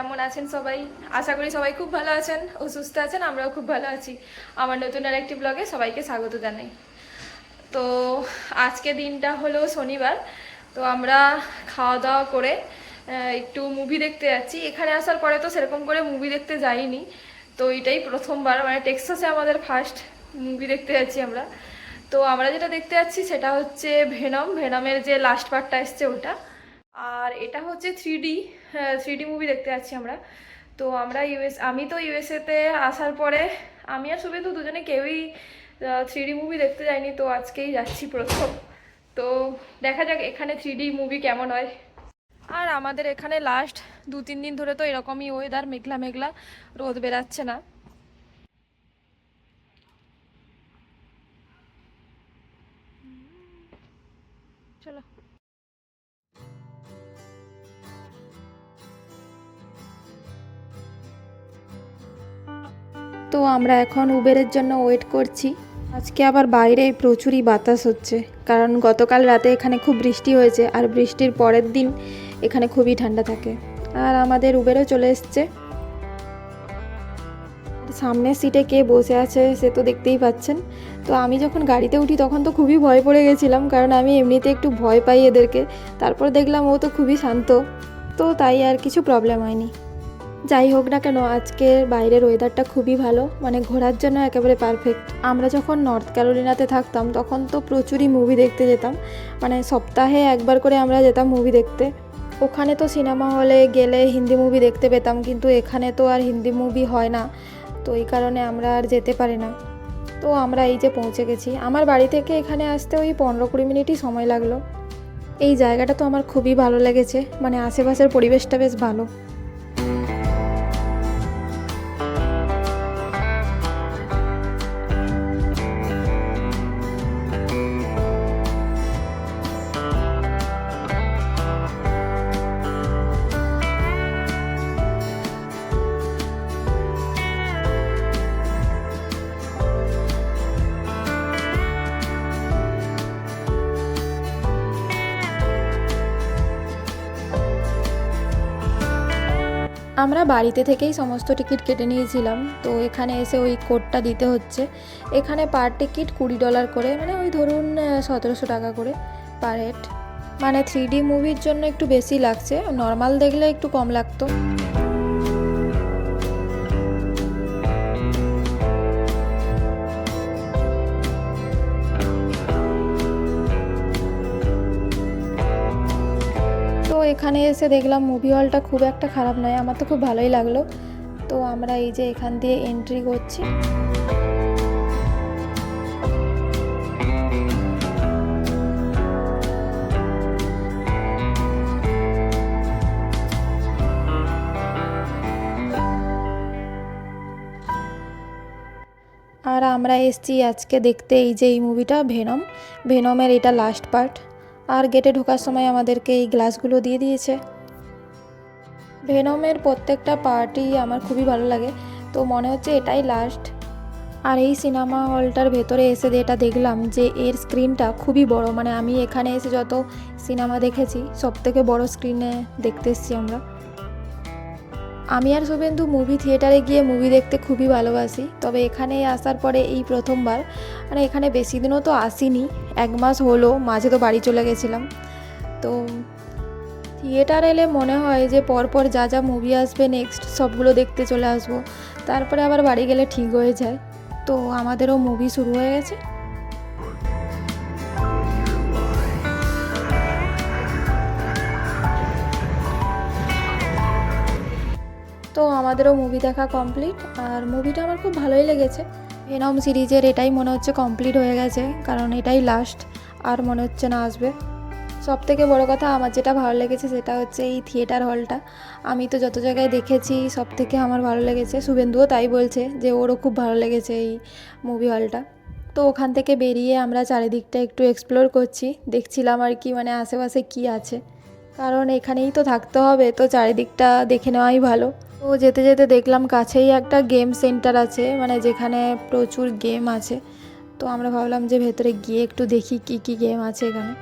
কেমন আছেন সবাই? আশা করি সবাই খুব ভালো আছেন ও সুস্থ আছেন, আমরাও খুব ভালো আছি। আমার নতুন আর একটি ব্লগে সবাইকে স্বাগত জানাই। তো আজকে দিনটা হলো শনিবার, তো আমরা খাওয়া দাওয়া করে একটু মুভি দেখতে যাচ্ছি। এখানে আসার পরে তো সেরকম করে মুভি দেখতে যাইনি, তো এটাই প্রথমবার। মানে টেক্সাসে আমাদের ফার্স্ট মুভি দেখতে যাচ্ছি আমরা। তো আমরা যেটা দেখতে যাচ্ছি সেটা হচ্ছে ভেনম ভেনমের যে লাস্ট পার্টটা এসছে ওটা। আর এটা হচ্ছে থ্রি থ্রি ডি মুভি দেখতে যাচ্ছি আমরা। তো আমরা ইউএস আমি তো ইউএসএতে আসার পরে, আমি আর শুভে তো দুজনে কেউই থ্রি ডি মুভি দেখতে যাইনি, তো আজকেই যাচ্ছি প্রথম। তো দেখা যাক এখানে থ্রি ডি মুভি কেমন হয়। আর আমাদের এখানে লাস্ট দু তিন দিন ধরে তো এরকমই ওয়েদার মেঘলা মেঘলা রোদ বেরাচ্ছে না। তো আমরা এখন উবেরের জন্য ওয়েট করছি। আজকে আবার বাইরে প্রচুরই বাতাস হচ্ছে, কারণ গতকাল রাতে এখানে খুব বৃষ্টি হয়েছে আর বৃষ্টির পরের দিন এখানে খুবই ঠান্ডা থাকে। আর আমাদের উবেরও চলে এসছে। সামনের সিটে কে বসে আছে সে তো দেখতেই পাচ্ছেন। তো আমি যখন গাড়িতে উঠি তখন তো খুবই ভয় পড়ে গেছিলাম, কারণ আমি এমনিতে একটু ভয় পাই এদেরকে। তারপর দেখলাম ও তো খুবই শান্ত, তো তাই আর কিছু প্রবলেম হয়নি। যাই হোক না কেন আজকের বাইরের ওয়েদারটা খুবই ভালো মানে ঘোরার জন্য একেবারে পারফেক্ট আমরা যখন নর্থ ক্যারোলিনাতে থাকতাম, তখন তো প্রচুরই মুভি দেখতে যেতাম। মানে সপ্তাহে একবার করে আমরা যেতাম মুভি দেখতে। ওখানে তো সিনেমা হলে গেলে হিন্দি মুভি দেখতে পেতাম, কিন্তু এখানে তো আর হিন্দি মুভি হয় না। তো এই কারণে আমরা আর যেতে পারি না। তো আমরা এই যে পৌঁছে গেছি। আমার বাড়ি থেকে এখানে আসতে ওই পনেরো কুড়ি মিনিটই সময় লাগল। এই জায়গাটা তো আমার খুবই ভালো লেগেছে। মানে আশেপাশের পরিবেশটা বেশ ভালো। আমরা বাড়িতে থেকেই সমস্ত টিকিট কেটে নিয়েছিলাম। তো এখানে এসে ওই কোডটা দিতে হচ্ছে। এখানে পার টিকিট কুড়ি ডলার করে মানে ওই ধরুন সতেরোশো টাকা করে পার হেড মানে থ্রি ডি মুভির জন্য একটু বেশি লাগছে। নর্মাল দেখলে একটু কম লাগতো। এখানে এসে দেখলাম মুভি হলটা খুব একটা খারাপ নয়, আমার তো খুব ভালোই লাগল। তো আমরা এই যে এখান দিয়ে এন্ট্রি করছি। আর আমরা এসছি আজকে দেখতে এই যে এই মুভিটা ভেনম ভেনমের এটা লাস্ট পার্ট আর গেটে ঢোকার সময় আমাদেরকে এই গ্লাসগুলো দিয়ে দিয়েছে। ভেনমের প্রত্যেকটা পার্টই আমার খুবই ভালো লাগে। তো মনে হচ্ছে এটাই লাস্ট আর এই সিনেমা হলটার ভেতরে এসে যেটা দেখলাম যে এর স্ক্রিনটা খুবই বড়। মানে আমি এখানে এসে যত সিনেমা দেখেছি সব থেকে বড় স্ক্রিনে দেখতে এসছি আমরা। আমি আর শুভেন্দু মুভি থিয়েটারে গিয়ে মুভি দেখতে খুবই ভালোবাসি। তবে এখানে আসার পরে এই প্রথমবার মানে এখানে বেশি দিনও তো আসিনি, এক মাস হলো, মাঝে তো বাড়ি চলে গেছিলাম। তো থিয়েটার এলে মনে হয় যে পরপর যা যা মুভি আসবে নেক্সট সবগুলো দেখতে চলে আসব। তারপরে আবার বাড়ি গেলে ঠিক হয়ে যায়। তো আমাদেরও মুভি শুরু হয়ে গেছে। তো আমাদেরও মুভি দেখা কমপ্লিট আর মুভিটা আমার খুব ভালোই লেগেছে। ভেনম সিরিজের এটাই মনে হচ্ছে কমপ্লিট হয়ে গেছে, কারণ এটাই লাস্ট আর মনে হচ্ছে না আসবে। সব থেকে বড়ো কথা আমার যেটা ভালো লেগেছে সেটা হচ্ছে এই থিয়েটার হলটা আমি তো যত জায়গায় দেখেছি সব থেকে আমার ভালো লেগেছে, শুভেন্দুও তাই বলছে যে ওরও খুব ভালো লেগেছে এই মুভি হলটা তো ওখান থেকে বেরিয়ে আমরা চারিদিকটা একটু এক্সপ্লোর করছি, দেখছিলাম আর কি মানে আশেপাশে কি আছে। কারণ এখানেই তো থাকতে হবে, তো চারিদিকটা দেখে নেওয়াই ভালো। তো যেতে যেতে দেখলাম কাছেই একটা গেম সেন্টার আছে মানে যেখানে প্রচুর গেম আছে। তো আমরা ভাবলাম যে ভেতরে গিয়ে একটু দেখি কি কি গেম আছে এখানে।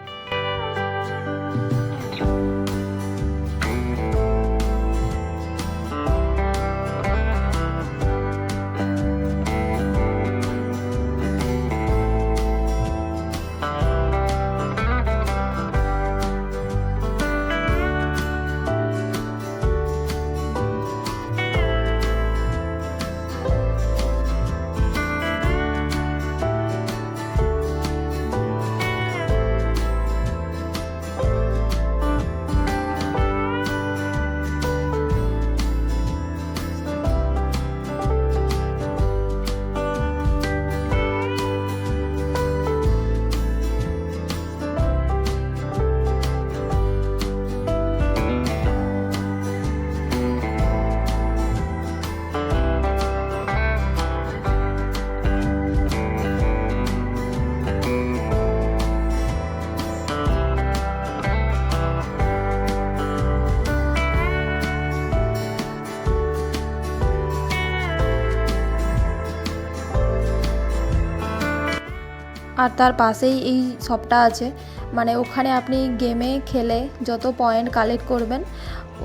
আর তার পাশেই এই শপটা আছে। মানে ওখানে আপনি গেমে খেলে যত পয়েন্ট কালেক্ট করবেন,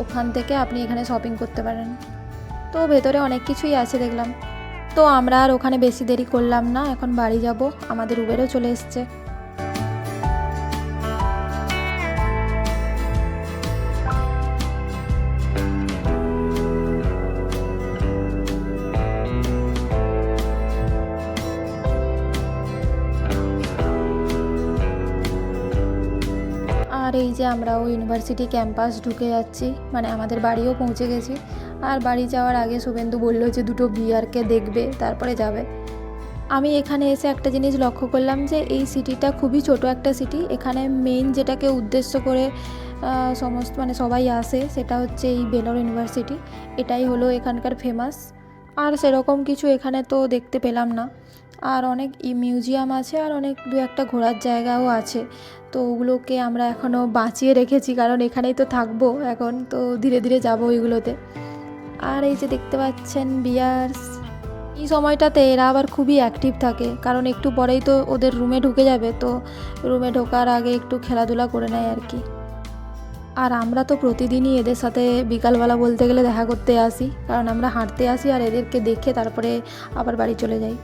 ওখান থেকে আপনি এখানে শপিং করতে পারেন। তো ভেতরে অনেক কিছুই আছে দেখলাম। তো আমরা আর ওখানে বেশি দেরি করলাম না, এখন বাড়ি যাব। আমাদের উবেরও চলে এসছে। যে আমরাও ইউনিভার্সিটি ক্যাম্পাস ঢুকে যাচ্ছি। মানে আমাদের বাড়িও পৌঁছে গেছি। আর বাড়ি যাওয়ার আগে শুভেন্দু বলল যে দুটো বিয়ারকে দেখবে, তারপরে যাবে। আমি এখানে এসে একটা জিনিস লক্ষ্য করলাম যে এই সিটিটা খুবই ছোট একটা সিটি এখানে মেইন যেটাকে উদ্দেশ্য করে সমস্ত মানে সবাই আসে, সেটা হচ্ছে এই বেলোর ইউনিভার্সিটি এটাই হলো এখানকার ফেমাস আর সেরকম কিছু এখানে তো দেখতে পেলাম না। আর অনেক মিউজিয়াম আছে আর অনেক দু একটা ঘোরার জায়গাও আছে। তো ওগুলোকে আমরা এখনও বাঁচিয়ে রেখেছি, কারণ এখানেই তো থাকব এখন, তো ধীরে ধীরে যাব ওইগুলোতে। আর এই যে দেখতে পাচ্ছেন বিয়ার্স, এই সময়টাতে এরা আবার খুবই অ্যাক্টিভ থাকে, কারণ একটু পরেই তো ওদের রুমে ঢুকে যাবে, তো রুমে ঢোকার আগে একটু খেলাধুলা করে নেয় আর কি। আর আমরা তো প্রতিদিনই এদের সাথে বিকালবেলা বলতে গেলে দেখা করতে আসি, কারণ আমরা হাঁটতে আসি আর এদেরকে দেখে তারপরে আবার বাড়ি চলে যাই।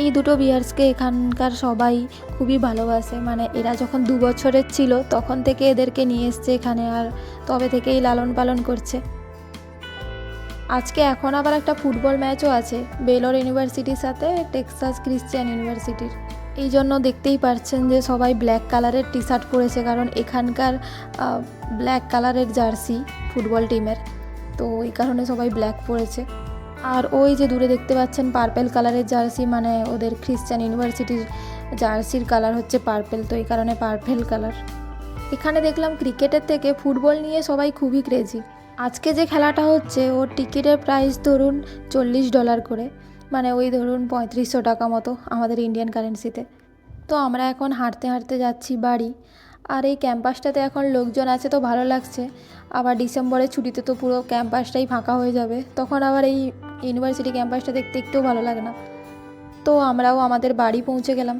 এই দুটো বিয়ার্সকে এখানকার সবাই খুবই ভালোবাসে মানে এরা যখন দু বছরের ছিল তখন থেকে এদেরকে নিয়ে এসছে এখানে আর তবে থেকেই লালন পালন করছে। আজকে এখন আবার একটা ফুটবল ম্যাচও আছে, বেলোর ইউনিভার্সিটির সাথে, টেক্সাস ক্রিশ্চিয়ান ইউনিভার্সিটির। এই জন্য দেখতেই পারছেন যে সবাই ব্ল্যাক কালারের টি শার্ট পরেছে, কারণ এখানকার ব্ল্যাক কালারের জার্সি ফুটবল টিমের তো এই কারণে সবাই ব্ল্যাক পরেছে। আর ওই যে দূরে দেখতে পাচ্ছেন পার্পেল কালারের জার্সি মানে ওদের খ্রিশ্চান ইউনিভার্সিটির জার্সির কালার হচ্ছে পার্পেল তো এই কারণে পার্পেল কালার এখানে দেখলাম ক্রিকেটের থেকে ফুটবল নিয়ে সবাই খুবই ক্রেজি আজকে যে খেলাটা হচ্ছে, ওর টিকিটের প্রাইস ধরুন চল্লিশ ডলার করে। মানে ওই ধরুন পঁয়ত্রিশশো টাকা মতো আমাদের ইন্ডিয়ান কারেন্সিতে তো। আমরা এখন হাঁটতে হাঁটতে যাচ্ছি বাড়ি। আর এই ক্যাম্পাসটাতে এখন লোকজন আছে তো ভালো লাগছে। আবার ডিসেম্বরের ছুটিতে তো পুরো ক্যাম্পাসটাই ফাঁকা হয়ে যাবে। তখন আবার এই ইউনিভার্সিটি ক্যাম্পাসটা দেখতে একটুও ভালো লাগে না। তো আমরাও আমাদের বাড়ি পৌঁছে গেলাম।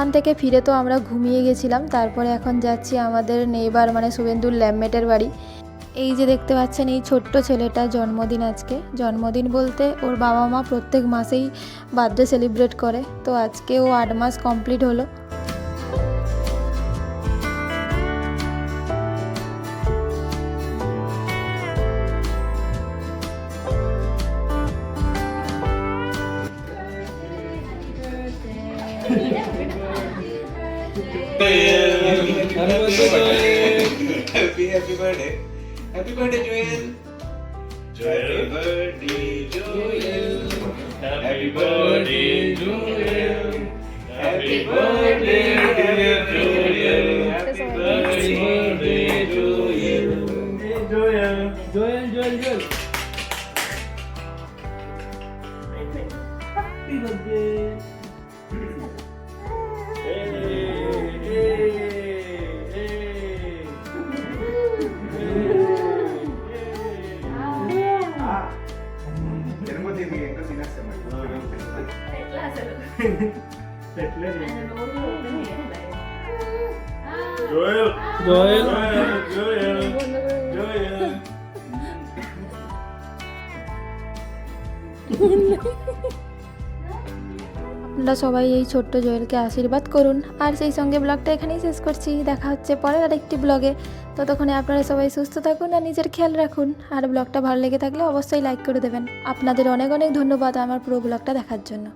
ওখান থেকে ফিরে তো আমরা ঘুমিয়ে গেছিলাম, তারপরে এখন যাচ্ছি আমাদের নেইবার মানে শুভেন্দুর ল্যাবমেটের বাড়ি। এই যে দেখতে পাচ্ছেন এই ছোট্ট ছেলেটার জন্মদিন আজকে। জন্মদিন বলতে ওর বাবা মা প্রত্যেক মাসেই বার্থডে সেলিব্রেট করে, তো আজকে ও আট মাস কমপ্লিট হলো। Happy happy birthday. Happy birthday, Joel. Happy birthday, Joel. Happy birthday, Joel. Happy birthday, dear Joel. Joel. Joel. Joel. আপনারা সবাই এই ছোট্ট জয়েলকে আশীর্বাদ করুন আর সেই সঙ্গে ব্লগটা এখানেই শেষ করছি দেখা হচ্ছে পরের আরেকটি ব্লগে ততক্ষণে আপনারা সবাই সুস্থ থাকুন আর নিজের খেয়াল রাখুন আর ব্লগটা ভালো লেগে থাকলে অবশ্যই লাইক করে দেবেন আপনাদের অনেক অনেক ধন্যবাদ আমার পুরো ব্লগটা দেখার জন্য